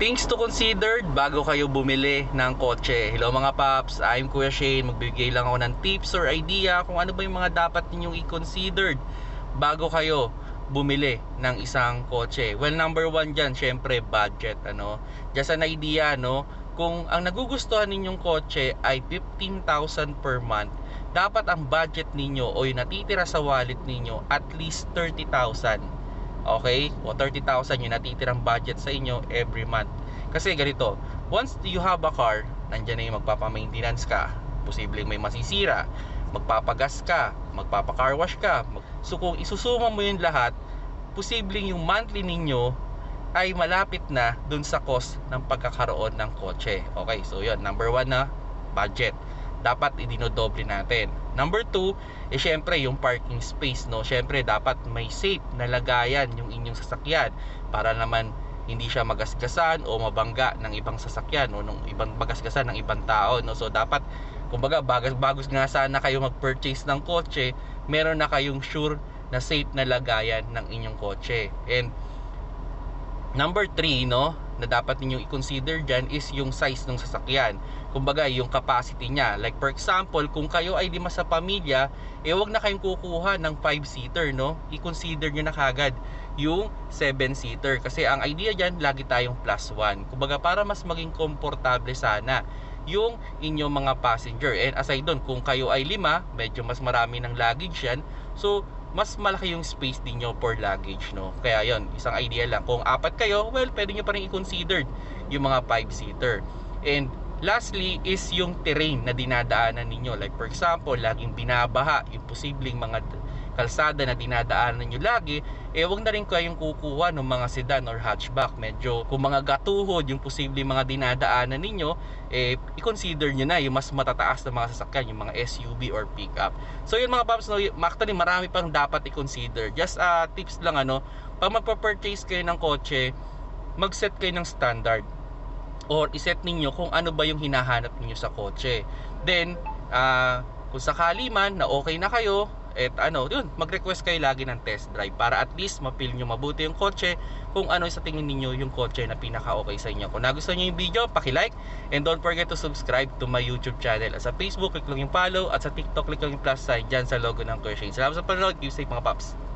Things to consider bago kayo bumili ng kotse. Hello mga paps, I'm Kuya Shane. Magbibigay lang ako ng tips or idea kung ano ba yung mga dapat ninyong i-consider bago kayo bumili ng isang kotse. Well, number one dyan, syempre, budget. Ano? Just an idea, no? Kung ang nagugustuhan ninyong kotse ay 15,000 per month, dapat ang budget ninyo o yung natitira sa wallet ninyo at least 30,000 Okay? O 30,000 yung natitirang budget sa inyo every month. Kasi ganito, once you have a car, nandiyan na yung magpapa-maintenance ka, posibleng may masisira, magpapagas ka, magpapa-car wash ka. So kung isusuma mo yun lahat, posibleng yung monthly ninyo ay malapit na dun sa cost ng pagkakaroon ng kotse. Okay, so yun, number one na, budget dapat idinodoble natin. Number two, eh syempre yung parking space, no? Syempre dapat may safe na lagayan yung inyong sasakyan para naman hindi siya magasgasan o mabangga ng ibang sasakyan o ng ibang magasgasan ng ibang tao, no? So dapat kumbaga bagas bagos nga sana kayo mag-purchase ng kotse, meron na kayong sure na safe na lagayan ng inyong kotse. And number 3 no na dapat ninyong i-consider dyan is yung size ng sasakyan. Kumbaga yung capacity niya. Like for example kung kayo ay lima sa pamilya eh wag na kayong kukuha ng 5 seater no? I-consider nyo na kagad yung 7 seater kasi ang idea dyan lagi tayong plus 1 kumbaga para mas maging komportable sana yung inyong mga passenger. And aside doon kung kayo ay lima medyo mas marami ng luggage yan. So mas malaki yung space ninyo for luggage no? Kaya yon isang idea lang. Kung apat kayo well pwede nyo pa rin i-consider yung mga 5 seater and lastly is yung terrain na dinadaanan ninyo. Like for example laging binabaha yung posibleng mga kalsada na dinadaanan ninyo lagi eh wag na rin kayong kukuha ng mga sedan or hatchback. Medyo kung mga gatuhod yung posibleng mga dinadaanan ninyo eh i-consider nyo na yung mas matataas na mga sasakyan yung mga SUV or pickup. So yun mga paps no, actually marami pang dapat i-consider. Just uh, tips lang ano pag magpa-purchase kayo ng kotse mag-set kayo ng standard. Or iset ninyo kung ano ba yung hinahanap ninyo sa kotse. Then uh, kung sakali man na okay na kayo at ano, yun, mag-request kayo lagi ng test drive para at least mapil nyo mabuti yung kotse kung ano sa tingin ninyo yung kotse na pinaka-okay sa inyo. Kung nagustuhan nyo yung video, paki-like and don't forget to subscribe to my YouTube channel. At sa Facebook, click lang yung follow at sa TikTok, click lang yung plus sign dyan sa logo ng Kuya Shane. Salamat sa panonood. Keep safe mga paps.